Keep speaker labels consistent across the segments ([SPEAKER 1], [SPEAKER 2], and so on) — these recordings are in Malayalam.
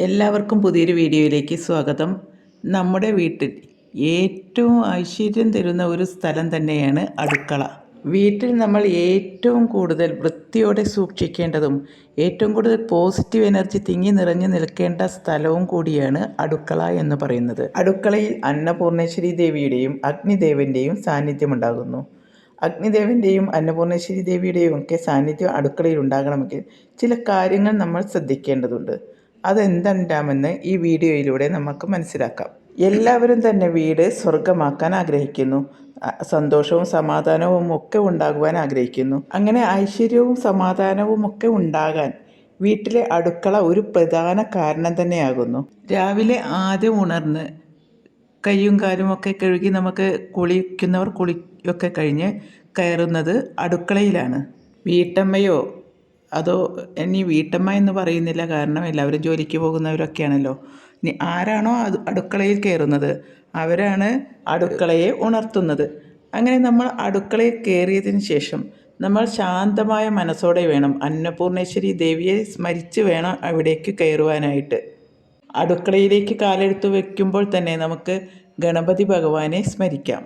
[SPEAKER 1] എല്ലാവർക്കും പുതിയൊരു വീഡിയോയിലേക്ക് സ്വാഗതം. നമ്മുടെ വീട്ടിൽ ഏറ്റവും ഐശ്വര്യം തരുന്ന ഒരു സ്ഥലം തന്നെയാണ് അടുക്കള. വീട്ടിൽ നമ്മൾ ഏറ്റവും കൂടുതൽ വൃത്തിയോടെ സൂക്ഷിക്കേണ്ടതും ഏറ്റവും കൂടുതൽ പോസിറ്റീവ് എനർജി തിങ്ങി നിറഞ്ഞു നിൽക്കേണ്ട സ്ഥലവും കൂടിയാണ് അടുക്കള എന്ന് പറയുന്നത്. അടുക്കളയിൽ അന്നപൂർണേശ്വരി ദേവിയുടെയും അഗ്നിദേവന്റെയും സാന്നിധ്യമുണ്ടാകുന്നു അഗ്നിദേവന്റെയും അന്നപൂർണേശ്വരി ദേവിയുടെയും ഒക്കെ സാന്നിധ്യം അടുക്കളയിൽ ഉണ്ടാകണമെങ്കിൽ ചില കാര്യങ്ങൾ നമ്മൾ ശ്രദ്ധിക്കേണ്ടതുണ്ട്. അതെന്തുണ്ടാമെന്ന് ഈ വീഡിയോയിലൂടെ നമുക്ക് മനസ്സിലാക്കാം. എല്ലാവരും തന്നെ വീട് സ്വർഗമാക്കാൻ ആഗ്രഹിക്കുന്നു. സന്തോഷവും സമാധാനവും ഒക്കെ ഉണ്ടാകുവാൻ ആഗ്രഹിക്കുന്നു. അങ്ങനെ ഐശ്വര്യവും സമാധാനവും ഒക്കെ ഉണ്ടാകാൻ വീട്ടിലെ അടുക്കള ഒരു പ്രധാന കാരണം തന്നെയാകുന്നു. രാവിലെ ആദ്യം ഉണർന്ന് കയ്യും കാലും ഒക്കെ കഴുകി നമുക്ക് കുളിക്കുന്നവർ കുളിയൊക്കെ കഴിഞ്ഞ് കയറുന്നത് അടുക്കളയിലാണ്. വീട്ടമ്മയോ അതോ ഇനി വീട്ടമ്മ എന്ന് പറയുന്നില്ല കാരണം എല്ലാവരും ജോലിക്ക് പോകുന്നവരൊക്കെയാണല്ലോ. ഇനി ആരാണോ അത് അടുക്കളയിൽ കയറുന്നത് അവരാണ് അടുക്കളയെ ഉണർത്തുന്നത്. അങ്ങനെ നമ്മൾ അടുക്കളയിൽ കയറിയതിന് ശേഷം നമ്മൾ ശാന്തമായ മനസ്സോടെ വേണം അന്നപൂർണേശ്വരി ദേവിയെ സ്മരിച്ച് വേണം അവിടേക്ക് കയറുവാനായിട്ട്. അടുക്കളയിലേക്ക് കാലെടുത്ത് വയ്ക്കുമ്പോൾ തന്നെ നമുക്ക് ഗണപതി ഭഗവാനെ സ്മരിക്കാം.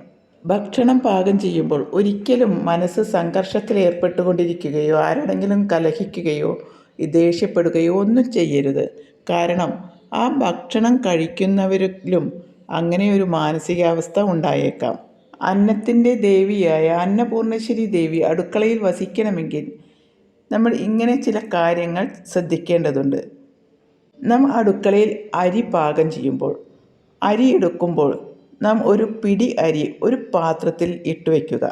[SPEAKER 1] ഭക്ഷണം പാകം ചെയ്യുമ്പോൾ ഒരിക്കലും മനസ്സ് സംഘർഷത്തിൽ ഏർപ്പെട്ടുകൊണ്ടിരിക്കുകയോ ആരോടെങ്കിലും കലഹിക്കുകയോ ദേഷ്യപ്പെടുകയോ ഒന്നും ചെയ്യരുത്. കാരണം ആ ഭക്ഷണം കഴിക്കുന്നവരിലും അങ്ങനെ ഒരു മാനസികാവസ്ഥ ഉണ്ടായേക്കാം. അന്നത്തിന്റെ ദേവിയായ അന്നപൂർണേശ്വരി ദേവി അടുക്കളയിൽ വസിക്കണമെങ്കിൽ നമ്മൾ ഇങ്ങനെ ചില കാര്യങ്ങൾ ശ്രദ്ധിക്കേണ്ടതുണ്ട്. നാം അടുക്കളയിൽ അരി പാകം ചെയ്യുമ്പോൾ അരി എടുക്കുമ്പോൾ നാം ഒരു പിടി അരി ഒരു പാത്രത്തിൽ ഇട്ട് വയ്ക്കുക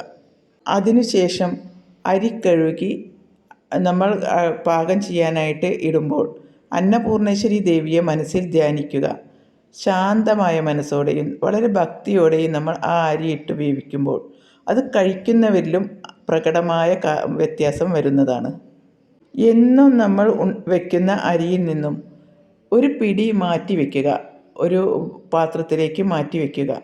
[SPEAKER 1] അതിനുശേഷം അരി കഴുകി നമ്മൾ പാകം ചെയ്യാനായിട്ട് ഇടുമ്പോൾ അന്നപൂർണേശ്വരി ദേവിയെ മനസ്സിൽ ധ്യാനിക്കുക. ശാന്തമായ മനസ്സോടെയും വളരെ ഭക്തിയോടെയും നമ്മൾ ആ അരി ഇട്ട് വേവിക്കുമ്പോൾ അത് കഴിക്കുന്നവരിലും പ്രകടമായ വ്യത്യാസം വരുന്നതാണ്. എന്നും നമ്മൾ വയ്ക്കുന്ന അരിയിൽ നിന്നും ഒരു പിടി മാറ്റി വയ്ക്കുക ഒരു പാത്രത്തിലേക്ക് മാറ്റി വയ്ക്കുക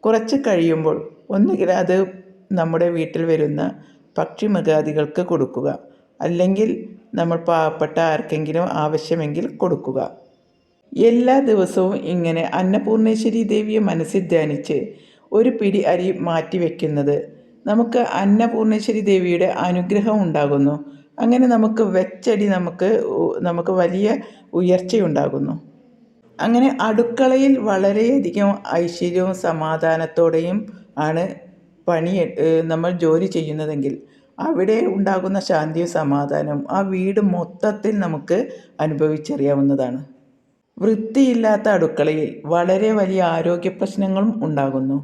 [SPEAKER 1] കുറച്ച് കഴിയുമ്പോൾ ഒന്നുകിൽ അത് നമ്മുടെ വീട്ടിൽ വരുന്ന പക്ഷി മൃഗാദികൾക്ക് കൊടുക്കുക. അല്ലെങ്കിൽ നമ്മൾ പാവപ്പെട്ട ആർക്കെങ്കിലും ആവശ്യമെങ്കിൽ കൊടുക്കുക. എല്ലാ ദിവസവും ഇങ്ങനെ അന്നപൂർണേശ്വരി ദേവിയെ മനസ്സിൽ ധ്യാനിച്ച് ഒരു പിടി അരി മാറ്റി വയ്ക്കുന്നത് നമുക്ക് അന്നപൂർണേശ്വരി ദേവിയുടെ അനുഗ്രഹം ഉണ്ടാകുന്നു. അങ്ങനെ നമുക്ക് വെച്ചടി നമുക്ക് നമുക്ക് വലിയ ഉയർച്ചയുണ്ടാകുന്നു. അങ്ങനെ അടുക്കളയിൽ വളരെയധികം ഐശ്വര്യവും സമാധാനത്തോടെയും ആണ് പണി നമ്മൾ ജോലി ചെയ്യുന്നതെങ്കിൽ അവിടെ ഉണ്ടാകുന്ന ശാന്തിയും സമാധാനവും ആ വീട് മൊത്തത്തിൽ നമുക്ക് അനുഭവിച്ചറിയാവുന്നതാണ്. വൃത്തിയില്ലാത്ത അടുക്കളയിൽ വളരെ വലിയ ആരോഗ്യ പ്രശ്നങ്ങളും ഉണ്ടാകുന്നു.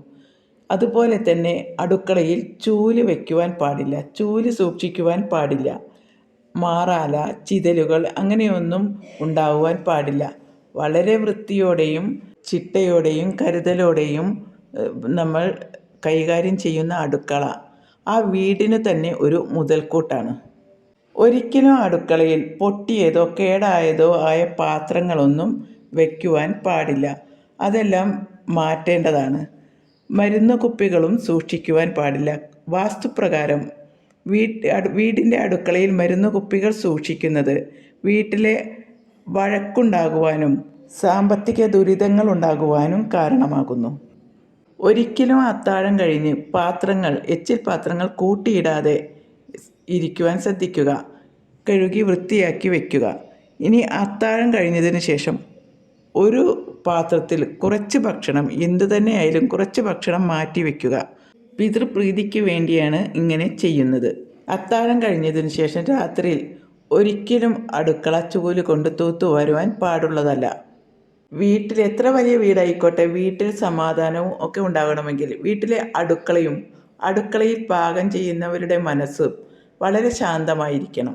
[SPEAKER 1] അതുപോലെ തന്നെ അടുക്കളയിൽ ചൂൽ വയ്ക്കുവാൻ പാടില്ല ചൂൽ സൂക്ഷിക്കുവാൻ പാടില്ല മാറാല ചിതലുകൾ അങ്ങനെയൊന്നും ഉണ്ടാകുവാൻ പാടില്ല. വളരെ വൃത്തിയോടെയും ചിട്ടയോടെയും കരുതലോടെയും നമ്മൾ കൈകാര്യം ചെയ്യുന്ന അടുക്കള. ആ വീടിന് തന്നെ ഒരു മുതൽക്കൂട്ടാണ്. ഒരിക്കലും അടുക്കളയിൽ പൊട്ടിയതോ കേടായതോ ആയ പാത്രങ്ങളൊന്നും വയ്ക്കുവാൻ പാടില്ല. അതെല്ലാം മാറ്റേണ്ടതാണ്. മരുന്ന് കുപ്പികളും സൂക്ഷിക്കുവാൻ പാടില്ല. വാസ്തുപ്രകാരം വീട്ട് വീടിന്റെ അടുക്കളയിൽ മരുന്ന് കുപ്പികൾ സൂക്ഷിക്കുന്നത് വീട്ടിലെ വഴക്കുണ്ടാകുവാനും സാമ്പത്തിക ദുരിതങ്ങൾ ഉണ്ടാകുവാനും കാരണമാകുന്നു. ഒരിക്കലും അത്താഴം കഴിഞ്ഞ് പാത്രങ്ങൾ എച്ചിൽ പാത്രങ്ങൾ കൂട്ടിയിടാതെ ഇരിക്കുവാൻ ശ്രദ്ധിക്കുക. കഴുകി വൃത്തിയാക്കി വയ്ക്കുക ഇനി അത്താഴം കഴിഞ്ഞതിന് ശേഷം ഒരു പാത്രത്തിൽ കുറച്ച് ഭക്ഷണം എന്തു തന്നെ ആയാലും കുറച്ച് ഭക്ഷണം മാറ്റി വയ്ക്കുക പിതൃപ്രീതിക്ക് വേണ്ടിയാണ് ഇങ്ങനെ ചെയ്യുന്നത്. അത്താഴം കഴിഞ്ഞതിന് ശേഷം രാത്രിയിൽ ഒരിക്കലും അടുക്കള ചൂൽ കൊണ്ട് തൂത്തു വരുവാൻ പാടുള്ളതല്ല. വീട്ടിൽ എത്ര വലിയ വീടായിക്കോട്ടെ വീട്ടിൽ സമാധാനവും ഒക്കെ ഉണ്ടാകണമെങ്കിൽ വീട്ടിലെ അടുക്കളയും അടുക്കളയിൽ പാകം ചെയ്യുന്നവരുടെ മനസ്സ് വളരെ ശാന്തമായിരിക്കണം.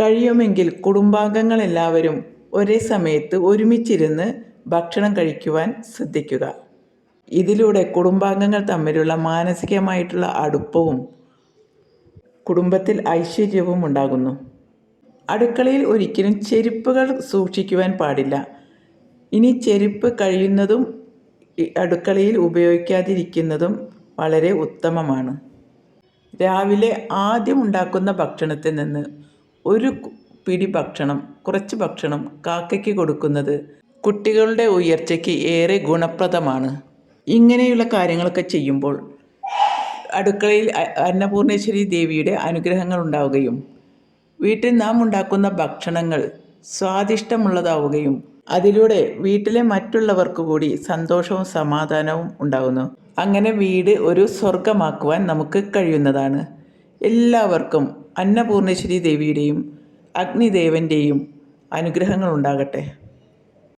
[SPEAKER 1] കഴിയുമെങ്കിൽ കുടുംബാംഗങ്ങൾ എല്ലാവരും ഒരേ സമയത്ത് ഒരുമിച്ചിരുന്ന് ഭക്ഷണം കഴിക്കുവാൻ ശ്രദ്ധിക്കുക. ഇതിലൂടെ കുടുംബാംഗങ്ങൾ തമ്മിലുള്ള മാനസികമായിട്ടുള്ള അടുപ്പവും കുടുംബത്തിൽ ഐശ്വര്യവും ഉണ്ടാകുന്നു. അടുക്കളയിൽ ഒരിക്കലും ചെരുപ്പുകൾ സൂക്ഷിക്കുവാൻ പാടില്ല. ഇനി ചെരുപ്പ് കഴിയുന്നതും അടുക്കളയിൽ ഉപയോഗിക്കാതിരിക്കുന്നതും വളരെ ഉത്തമമാണ്. രാവിലെ ആദ്യം ഉണ്ടാക്കുന്ന ഭക്ഷണത്തിൽ നിന്ന് ഒരു പിടി ഭക്ഷണം കുറച്ച് ഭക്ഷണം കാക്കയ്ക്ക് കൊടുക്കുന്നത് കുട്ടികളുടെ ഉയർച്ചയ്ക്ക് ഏറെ ഗുണപ്രദമാണ്. ഇങ്ങനെയുള്ള കാര്യങ്ങളൊക്കെ ചെയ്യുമ്പോൾ അടുക്കളയിൽ അന്നപൂർണേശ്വരി ദേവിയുടെ അനുഗ്രഹങ്ങൾ ഉണ്ടാവുകയും വീട്ടിൽ നാം ഉണ്ടാക്കുന്ന ഭക്ഷണങ്ങൾ സ്വാദിഷ്ടമുള്ളതാവുകയും അതിലൂടെ വീട്ടിലെ മറ്റുള്ളവർക്ക് കൂടി സന്തോഷവും സമാധാനവും ഉണ്ടാകുന്നു അങ്ങനെ വീട് ഒരു സ്വർഗമാക്കുവാൻ നമുക്ക് കഴിയുന്നതാണ്. എല്ലാവർക്കും അന്നപൂർണേശ്വരി ദേവിയുടെയും അഗ്നിദേവന്റെയും അനുഗ്രഹങ്ങൾ ഉണ്ടാകട്ടെ